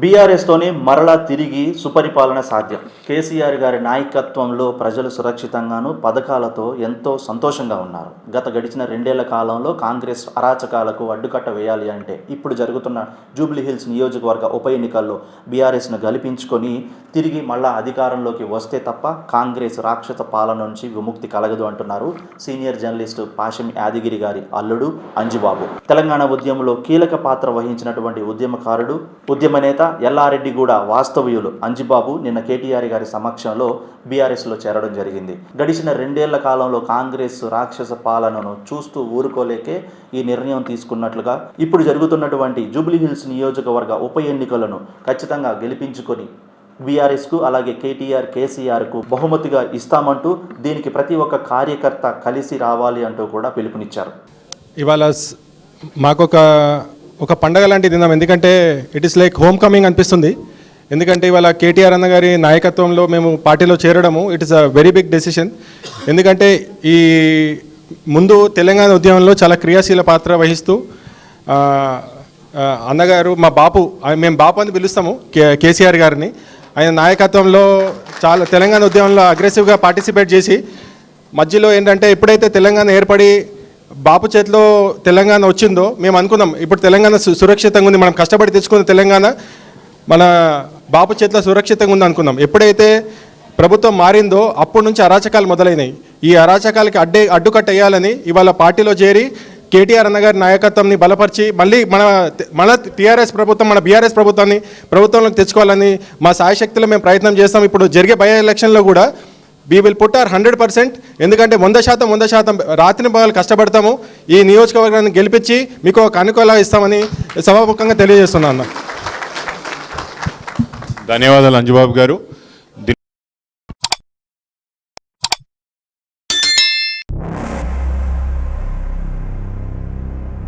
బీఆర్ఎస్తోనే మరలా తిరిగి సుపరిపాలన సాధ్యం. కేసీఆర్ గారి నాయకత్వంలో ప్రజలు సురక్షితంగాను పథకాలతో ఎంతో సంతోషంగా ఉన్నారు. గత గడిచిన రెండేళ్ళ కాలంలో కాంగ్రెస్ అరాచకాలకు అడ్డుకట్ట వేయాలి అంటే ఇప్పుడు జరుగుతున్న జూబ్లీ హిల్స్ నియోజకవర్గ ఉప ఎన్నికల్లో బీఆర్ఎస్ను గెలిపించుకొని తిరిగి మళ్ళా అధికారంలోకి వస్తే తప్ప కాంగ్రెస్ రాక్షస పాలన నుంచి విముక్తి కలగదు అంటున్నారు సీనియర్ జర్నలిస్టు పాషం యాదగిరి గారి అల్లుడు అంజుబాబు. తెలంగాణ ఉద్యమంలో కీలక పాత్ర వహించినటువంటి ఉద్యమకారుడు ఉద్యమ నేత ఎల్లారెడ్డి కూడా వాస్తవ్యులు. అంజిబాబు నిన్న కేటీఆర్ గారి సమక్షంలో బీఆర్ఎస్లో చేరడం జరిగింది. గడిచిన రెండేళ్ళ కాలంలో కాంగ్రెస్ రాక్షస పాలనను చూస్తూ ఊరుకోలేకే ఈ నిర్ణయం తీసుకున్నట్లుగా ఇప్పుడు జరుగుతున్నటువంటి జూబ్లీహిల్స్ నియోజకవర్గ ఉప ఎన్నికలను ఖచ్చితంగా గెలిపించుకొని బీఆర్ఎస్కు అలాగే కేటీఆర్ కేసీఆర్కు బహుమతిగా ఇస్తామంటూ దీనికి ప్రతి ఒక్క కార్యకర్త కలిసి రావాలి అంటూ కూడా పిలుపునిచ్చారు. ఇవాళ మాకొక ఒక పండగ లాంటి దినం ఎందుకంటే it is like home coming అనిపిస్తుంది. ఎందుకంటే ఇవాళ కేటీఆర్ అన్న గారి నాయకత్వంలో మేము పార్టీలో చేరడము it is a very big decision ఎందుకంటే ఈ ముందు తెలంగాణ ఉద్యమంలో చాలా క్రియాశీల పాత్ర వహిస్తూ అన్నగారు మా బాపు మేము బాపు అని పిలుస్తాము కే కేసీఆర్ గారిని. ఆయన నాయకత్వంలో చాలా తెలంగాణ ఉద్యమంలో అగ్రెసివ్గా పార్టిసిపేట్ చేసి మధ్యలో ఏంటంటే ఎప్పుడైతే తెలంగాణ ఏర్పడి బాపు చేతిలో తెలంగాణ వచ్చిందో మేము అనుకున్నాం. ఇప్పుడు తెలంగాణ సు- సురక్షితంగా ఉంది. మనం కష్టపడి తెచ్చుకున్న తెలంగాణ మన బాపు చేతిలో సురక్షితంగా ఉంది అనుకున్నాం. ఎప్పుడైతే ప్రభుత్వం మారిందో అప్పటి నుంచి అరాచకాలు మొదలైనాయి. ఈ అరాచకాలకి అడ్డే అడ్డుకట్ట వేయాలని ఇవాళ పార్టీలో చేరి కేటీఆర్ అన్నగారి నాయకత్వంని బలపరిచి మళ్ళీ మన మన టీఆర్ఎస్ ప్రభుత్వం మన బీఆర్ఎస్ ప్రభుత్వాన్ని ప్రభుత్వంలోకి తెచ్చుకోవాలని మా సాయశక్తిలో మేము ప్రయత్నం చేస్తాం. ఇప్పుడు జరిగే బై ఎలక్షన్లో కూడా we will put our hundred percent ఎందుకంటే వంద శాతం వంద శాతం రాత్రి పగలు కష్టపడతాము. ఈ నియోజకవర్గాన్ని గెలిపించి మీకు ఒక అనుకూల ఇస్తామని సభాముఖంగా తెలియజేస్తున్నాను ధన్యవాదాలు అంజుబాబు గారు.